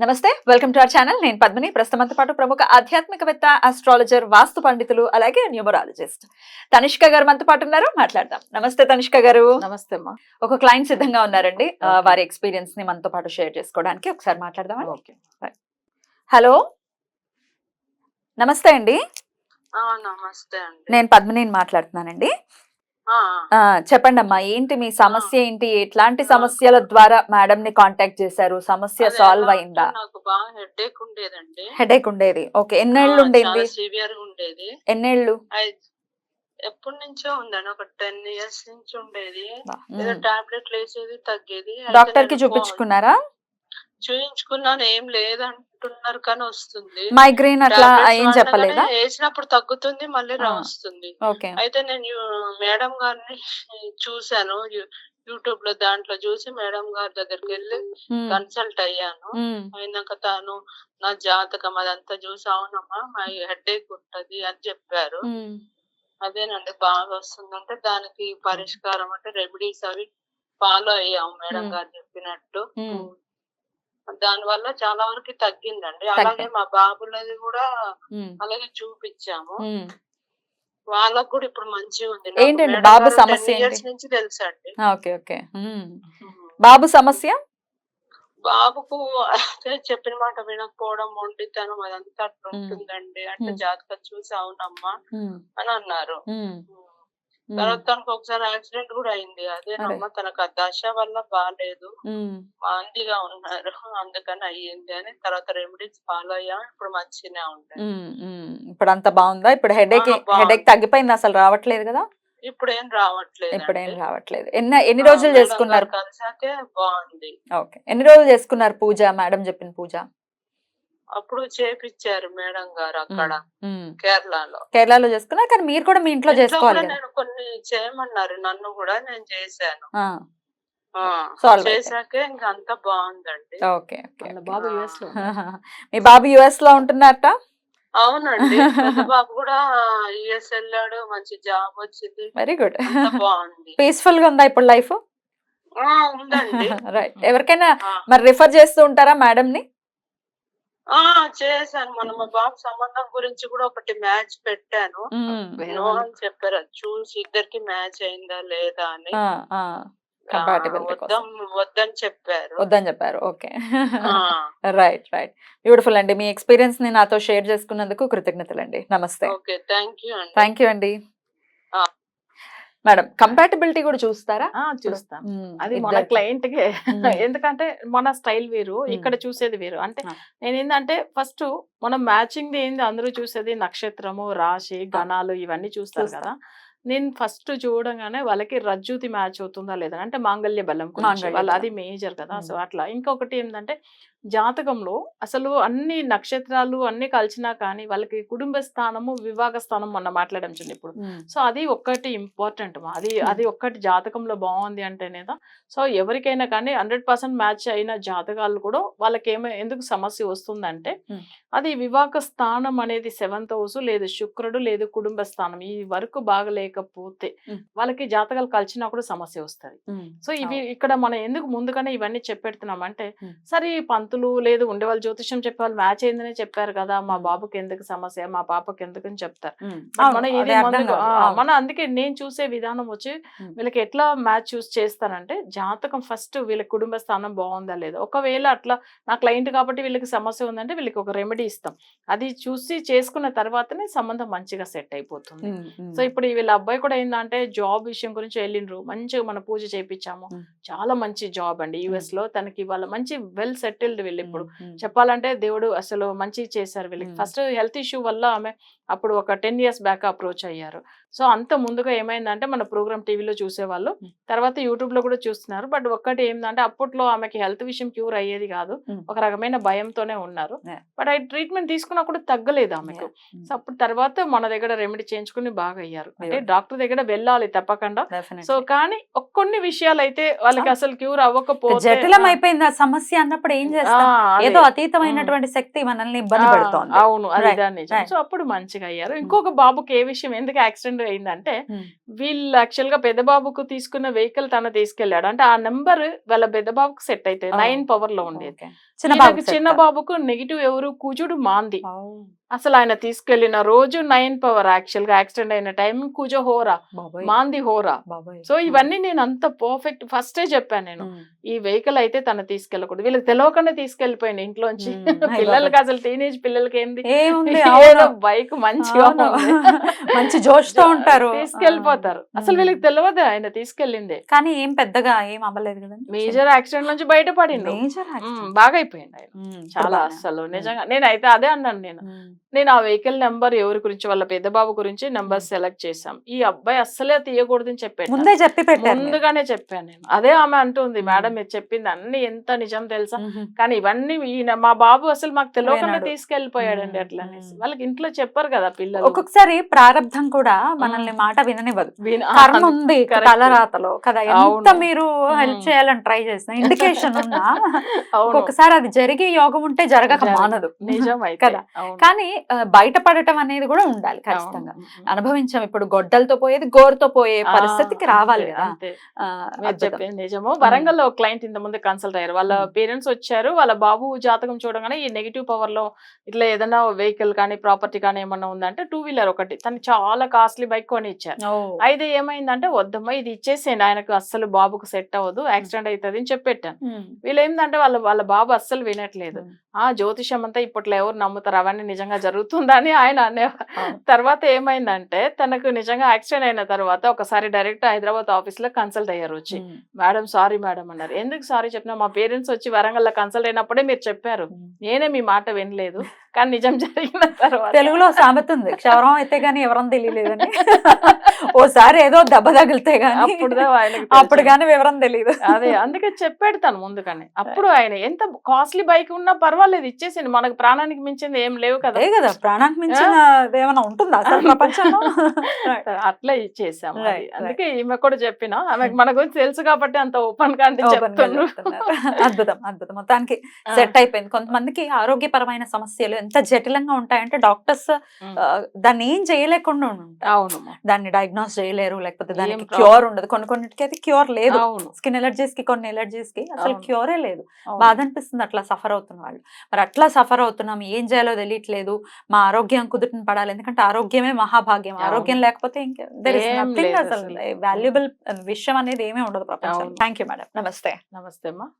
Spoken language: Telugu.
నమస్తే వెల్కమ్ టు అవర్ ఛానల్. నేను పద్మిని. ప్రస్తుతంతో పాటు ప్రముఖ ఆధ్యాత్మికవేత్త ఆస్ట్రాలజర్ వాస్తు పండితులు అలాగే న్యూమరాలజిస్ట్ తనిష్క గారు మనతో పాటు ఉన్నారు. మాట్లాడదాం. నమస్తే తనిష్క గారు. నమస్తే అమ్మా. ఒక క్లయింట్ సిద్ధంగా ఉన్నారండి. వారి ఎక్స్పీరియన్స్ని మనతో పాటు షేర్ చేసుకోవడానికి. ఒకసారి మాట్లాడదామండి. ఓకే. హలో నమస్తే అండి. నమస్తే అండి. నేను పద్మిని మాట్లాడుతున్నానండి. చెప్పండి అమ్మా ఏంటి మీ సమస్య ఏంటి? ఎట్లాంటి సమస్యల ద్వారా మేడం ని కాంటాక్ట్ చేశారు? సమస్య సాల్వ్ అయిందా? అంటే నాకు బాగా హెడేక్ ఉండేదండి. హెడేక్ ఉండేది. ఓకే ఎన్నేళ్ళు ఉండేది? సివియర్ ఉండేది. ఎన్నేళ్ళు? ఎప్పటి నుంచో ఉందండి ఒక టెన్ ఇయర్స్ నుంచి ఉండేది. టాబ్లెట్లు వేసేది తగ్గేది. డాక్టర్కి నేను చూపించుకున్నారా? చూయించుకున్నాను ఏం లేదంటున్నారు కానీ వస్తుంది మైగ్రేన్ అట్లా ఏం చెప్పలేదా వేసినప్పుడు తగ్గుతుంది మళ్ళీ. వస్తుంది అయితే నేను మేడం గారిని చూశాను యూట్యూబ్లో దాంట్లో చూసి మేడం గారి దగ్గరికి వెళ్ళి. కన్సల్ట్ అయ్యాను. అయినాక తాను నా జాతకం అదంతా చూసి అవునమ్మా మా హెడేక్ ఉంటది అని చెప్పారు. అదేనండి బాగా వస్తుందంటే దానికి పరిష్కారం అంటే రెమెడీస్ అవి ఫాలో అయ్యాము మేడం. గారు చెప్పినట్టు. దాని వల్ల చాలా వరకు తగ్గిందండి తగ్గింది. అలాగే మా బాబులది కూడా. అలాగే చూపించాము. వాళ్ళకు కూడా ఇప్పుడు మంచిగా ఉంది ఏంటండి బాబు సమస్య? ఇయర్స్ నుంచి తెలుసండి ఓకే ఓకే. బాబు సమస్య బాబుకు అదే చెప్పిన మాట వినకపోవడం మొండితనం అదంతా అట్లా. ఉంటుందండి అంటే మ్మ్. జాతకం చూసి అవునమ్మా మ్మ్. అని అన్నారు. తర్వాత తనకు ఒకసారి యాక్సిడెంట్ కూడా అయింది. అదేనమ్మా తనకు ఆ దశ వల్ల బాగాలేదు. మాందిగా ఉన్నారు. అందుకని అయ్యింది అని తర్వాత రెమెడీస్ ఫాలో అయ్యాం ఇప్పుడు మంచిగానే ఉంటాయి. ఇప్పుడు అంత బాగుందా? ఇప్పుడు హెడేక్. హెడేక్ తగ్గిపోయింది అసలు? రావట్లేదు కదా? ఇప్పుడు ఏం రావట్లేదు ఇప్పుడు ఏం రావట్లేదు. ఎన్ని ఎన్ని రోజులు చేసుకున్నారు? కలిసాకే బాగుంది. ఓకే. ఎన్ని రోజులు చేసుకున్నారు పూజ? మేడం చెప్పిన పూజ? అప్పుడు చేపిచ్చారు మేడం గారు అక్కడ. కేరళలో. కేరళలో చేసుకున్నారు కానీ మీరు కూడా మీ ఇంట్లో చేసుకోవాలి నేను కొన్ని చేయమన్నారు నన్ను కూడా నేను చేశాను. ఆ, ఆ, Solve చేశాకే ఇంకా అంతా బాగుందండి. ఓకే. బాబు ఆ. యుఎస్లో మీ బాబు యుఎస్లో ఉంటున్నారట? అవునండి బాబు కూడా యుఎస్ వెళ్ళాడు మంచి జాబ్ వచ్చింది. వెరీ గుడ్ అంతా బాగుంది. పీస్ఫుల్గా ఉందా ఇప్పుడు లైఫ్? ఆ, ఉందండి. రైట్ ఎవరికైనా. మరి రిఫర్ చేస్తూ ఉంటారా మేడం ని? ఆ చేశాను. మన మా బాబు సంబంధం గురించి కూడా ఒకటి మ్యాచ్ పెట్టాను. అని చెప్పారు. అది చూసి ఇద్దరికి మ్యాచ్ అయిందా లేదా అని. వద్దని చెప్పారు. వద్దని చెప్పారు. ఓకే. రైట్ రైట్ బ్యూటిఫుల్ అండి. మీ ఎక్స్పీరియన్స్ని నాతో షేర్ చేసుకున్నందుకు కృతజ్ఞతలు అండి నమస్తే. ఓకే థ్యాంక్ యూ అండి. థ్యాంక్ యూ అండి. మేడం కంపాటబిలిటీ కూడా చూస్తారా చూస్తాం మ్మ్. అది మన. క్లయింట్కి మ్మ్. ఎందుకంటే మన స్టైల్ వేరు మ్మ్. ఇక్కడ చూసేది వేరు అంటే. నేను ఏంటంటే ఫస్ట్ మనం మ్యాచింగ్ ఏంది అందరూ చూసేది నక్షత్రము రాశి గణాలు ఇవన్నీ చూస్తారు చూస్తాం. కదా నేను ఫస్ట్ చూడగానే వాళ్ళకి రజ్జుతి మ్యాచ్ అవుతుందా లేదా అంటే మాంగళ్య బలం వాళ్ళు. అది మేజర్ కదా సో. అట్లా ఇంకొకటి ఏంటంటే జాతకంలో అసలు అన్ని నక్షత్రాలు అన్ని కలిసినా కానీ వాళ్ళకి కుటుంబ స్థానము వివాహ స్థానం మొన్న మాట్లాడడం చూడండి ఇప్పుడు. సో అది ఒక్కటి ఇంపార్టెంట్ అది Hmm. అది ఒక్కటి జాతకంలో బాగుంది అంటేనేదా సో ఎవరికైనా కానీ హండ్రెడ్ పర్సెంట్ మ్యాచ్ అయిన జాతకాలు కూడా వాళ్ళకి ఏమో ఎందుకు సమస్య వస్తుందంటే. అది వివాహ స్థానం అనేది సెవెంత్ హౌస్ లేదు శుక్రుడు లేదు కుటుంబ స్థానం ఈ వరకు బాగలేకపోతే. వాళ్ళకి జాతకాలు కలిసినా కూడా సమస్య వస్తుంది. సో ఇవి ఇక్కడ మనం ఎందుకు ముందుగానే ఇవన్నీ చెప్పెడుతున్నాం అంటే. సరే ఈ పంతులు లేదు ఉండేవాళ్ళు జ్యోతిష్యం చెప్పే వాళ్ళు మ్యాచ్ అయిందనే చెప్పారు కదా మా. బాబుకి ఎందుకు సమస్య మా పాపకి ఎందుకు అని చెప్తారు మన ఇది అందుకే నేను చూసే విధానం వచ్చి. వీళ్ళకి ఎట్లా మ్యాచ్ చూస్ చేస్తానంటే జాతకం ఫస్ట్ వీళ్ళ కుటుంబ స్థానం బాగుందా లేదా? ఒకవేళ అట్లా నా క్లయింట్ కాబట్టి వీళ్ళకి సమస్య ఉందంటే వీళ్ళకి ఒక రెమెడీ ఇస్తాం. అది చూసి చేసుకున్న తర్వాతనే సంబంధం మంచిగా సెట్ అయిపోతుంది. సో ఇప్పుడు వీళ్ళ అబ్బాయి కూడా ఏంటంటే జాబ్ విషయం గురించి వెళ్ళిండ్రు. మంచిగా మన పూజ చేయించాము. చాలా మంచి జాబ్ అండి. యుఎస్లో తనకి వాళ్ళ మంచి వెల్ సెటిల్డ్ వీళ్ళు ఇప్పుడు. చెప్పాలంటే దేవుడు అసలు మంచి చేశారు వీళ్ళకి. ఫస్ట్ హెల్త్ ఇష్యూ వల్ల ఆమె అప్పుడు ఒక టెన్ ఇయర్స్ బ్యాక్ అప్రోచ్ అయ్యారు సో అంత ముందుగా ఏమైందంటే మన ప్రోగ్రామ్ టీవీలో చూసేవాళ్ళు. తర్వాత యూట్యూబ్లో కూడా చూస్తున్నారు బట్ ఒక్కటి ఏంటంటే అప్పట్లో ఆమెకి హెల్త్ విషయం క్యూర్ అయ్యేది కాదు. ఒక రకమైన భయంతోనే ఉన్నారు. బట్ ఆ ట్రీట్మెంట్ తీసుకున్నా కూడా తగ్గలేదు ఆమెకు. సో అప్పుడు తర్వాత మన దగ్గర రెమెడీ చేయించుకుని బాగా అయ్యారు అంటే. డాక్టర్ దగ్గర వెళ్ళాలి తప్పకుండా. సో కానీ ఒక్- కొన్ని విషయాలు అయితే వాళ్ళకి. అసలు క్యూర్ అవ్వకపోతే జటిలం అయిపోయింది ఆ సమస్య అన్నప్పుడు ఏం చేస్తాం. ఏదో అతీతమైనటువంటి శక్తి మనల్ని ఇబ్బంది ఆ, పెడుతోంది అవును అది. సో అప్పుడు మంచిగా అయ్యారు ఇంకొక బాబుకి ఏ విషయం ఎందుకు యాక్సిడెంట్ అయిందంటే. వీళ్ళు యాక్చువల్గా పెద్ద బాబుకు తీసుకున్న వెహికల్ తను తీసుకెళ్ళాడు అంటే ఆ నెంబర్ వాళ్ళ పెద్ద బాబుకు సెట్ అయితే. నైన్ పవర్లో ఉండేది. చిన్న బాబుకు నెగిటివ్ ఎవరు కుజుడు మాంది. అసలు ఆయన తీసుకెళ్ళిన రోజు నైన్ పవర్ యాక్చువల్గా యాక్సిడెంట్ అయిన టైం కుజ హోరా మాంది హోరా. సో ఇవన్నీ నేను అంత పర్ఫెక్ట్ ఫస్టే చెప్పాను నేను. ఈ వెహికల్ అయితే తను తీసుకెళ్ళకూడదు. వీళ్ళకి తెలియకుండా తీసుకెళ్ళిపోయింది ఇంట్లోంచి. పిల్లలకి అసలు టీనేజ్ పిల్లలకి ఏంది. బైక్ మంచిగా. మంచి జోష్తో ఉంటారు. తీసుకెళ్ళిపోతారు. ఆ. అసలు. వీళ్ళకి తెలియదు ఆయన తీసుకెళ్ళిందే. కానీ ఏం పెద్దగా ఏం అవ్వలేదు కదండి. మేజర్ యాక్సిడెంట్ నుంచి ఉమ్, బాగా అయిపోయింది ఆయన. చాలా అసలు నిజంగా. నేనైతే అదే అన్నాను నేను. నేను ఆ వెహికల్ నెంబర్ ఎవరి గురించి వాళ్ళ పెద్ద బాబు గురించి నెంబర్. సెలెక్ట్ చేసాం ఈ అబ్బాయి అస్సలే తీయకూడదని చెప్పాను ముందే చెప్పి. ముందుగానే చెప్పాను నేను అదే ఆమె అంటుంది. మేడం మీరు చెప్పింది అన్ని ఎంత నిజం తెలుసా. కానీ ఇవన్నీ ఈయన మా బాబు అసలు మాకు తెలియకుండా. తీసుకెళ్ళిపోయాడండి అట్లా అనేసి. వాళ్ళకి ఇంట్లో చెప్పారు కదా పిల్లలు ఒక్కొక్కసారి ప్రారంధం కూడా మనల్ని మాట విననివ్వదు కర్మ ఉంది. తలరాతలో కదా ఎంత. మీరు హెల్ప్. చేయాలని ట్రై చేసిన ఇండికేషన్ ఉన్నా. ఒక్కొక్కసారి అది జరిగే యోగం ఉంటే జరగక. మానదు నిజం కదా. అవును. కానీ బయటపడటం అనేది కూడా ఉండాలి ఖచ్చితంగా. అనుభవించాం ఇప్పుడు గొడ్డలతో పోయేది గోరుతో పోయే పరిస్థితికి రావాలి. చెప్పింది నిజము. వరంగల్లో క్లయింట్ ఇంత ముందు కన్సల్ట్ అయ్యారు. వాళ్ళ. పేరెంట్స్ వచ్చారు. వాళ్ళ బాబు జాతకం చూడగానే ఈ నెగిటివ్ పవర్లో ఇట్లా ఏదైనా వెహికల్ కానీ ప్రాపర్టీ కానీ ఏమన్నా ఉందంటే టూ వీలర్ ఒకటి. తనకి చాలా కాస్ట్లీ బైక్ కొని ఇచ్చారు అయితే ఏమైందంటే వద్దమ్మా ఇది ఇచ్చేసేయండి ఆయనకు అస్సలు బాబుకు సెట్ అవ్వదు యాక్సిడెంట్ అవుతుంది అని చెప్పెట్టాను. వీళ్ళు ఏంటంటే వాళ్ళ వాళ్ళ బాబు అస్సలు వినట్లేదు. ఆ జ్యోతిషం అంతా ఇప్పట్లో ఎవరు నమ్ముతారు? అవన్నీ నిజంగా జరుగుతుందని ఆయన అనేవారు అవును. తర్వాత ఏమైందంటే తనకు నిజంగా యాక్సిడెంట్ అయిన తర్వాత ఒకసారి డైరెక్ట్ హైదరాబాద్ ఆఫీస్లో కన్సల్ట్ అయ్యారు వచ్చి. మేడం సారీ మేడం అన్నారు. ఎందుకు సారీ చెప్పినా మా పేరెంట్స్ వచ్చి వరంగల్ కన్సల్ట్ అయినప్పుడే మీరు చెప్పారు. నేనే మీ మాట వినలేదు. కానీ నిజం జరిగిన తర్వాత తెలుగులో సామెత ఉంది. క్షవరం అయితే గానీ ఎవరం తెలియలేదని. ఓసారి ఏదో దెబ్బ తగిలితే గానీ అప్పుడు తెలిసింది. గానీ వివరం తెలియదు అదే అందుకే చెప్పాడు తను ముందుగానే. అప్పుడు ఆయన ఎంత కాస్ట్లీ బైక్ ఉన్నా పర్వాలేదు. ఇచ్చేసింది. మనకు ప్రాణానికి మించింది ఏం లేవు కదా. అదే కదా ప్రాణానికి మించిన ఏమైనా ఉంటుందా అసలు ప్రపంచంలో. అట్లా ఇచ్చేసాము. అందుకే ఈమె కూడా చెప్పిన ఆమెకు మన గురించి తెలుసు కాబట్టి అంత ఓపెన్గా. అద్భుతం అద్భుతం మొత్తానికి సెట్ అయిపోయింది కొంతమందికి ఆరోగ్యపరమైన సమస్యలు ఎంత జటిలంగా ఉంటాయంటే డాక్టర్స్. దాన్ని ఏం చేయలేకుండా అవును దాన్ని డయాగ్నోస్ చేయలేరు లేకపోతే దానికి. క్యూర్ ఉండదు కొన్ని కొన్నిటికి అయితే క్యూర్ లేదు స్కిన్ ఎలర్జీస్కి కొన్ని ఎలర్జీస్కి అసలు. క్యూరే లేదు. బాధ అనిపిస్తుంది అట్లా సఫర్ అవుతున్న వాళ్ళు మరి అట్లా సఫర్ అవుతున్నాం ఏం చేయాలో తెలియట్లేదు మా ఆరోగ్యం కుదుటిని పడాలి. ఎందుకంటే ఆరోగ్యమే మహాభాగ్యం. ఆరోగ్యం లేకపోతే ఇంకా అసలు. వాల్యుబుల్ విషయం అనేది ఏమీ ఉండదు ప్రపంచంలో. అవును. థ్యాంక్ యూ మేడం నమస్తే. నమస్తే అమ్మా.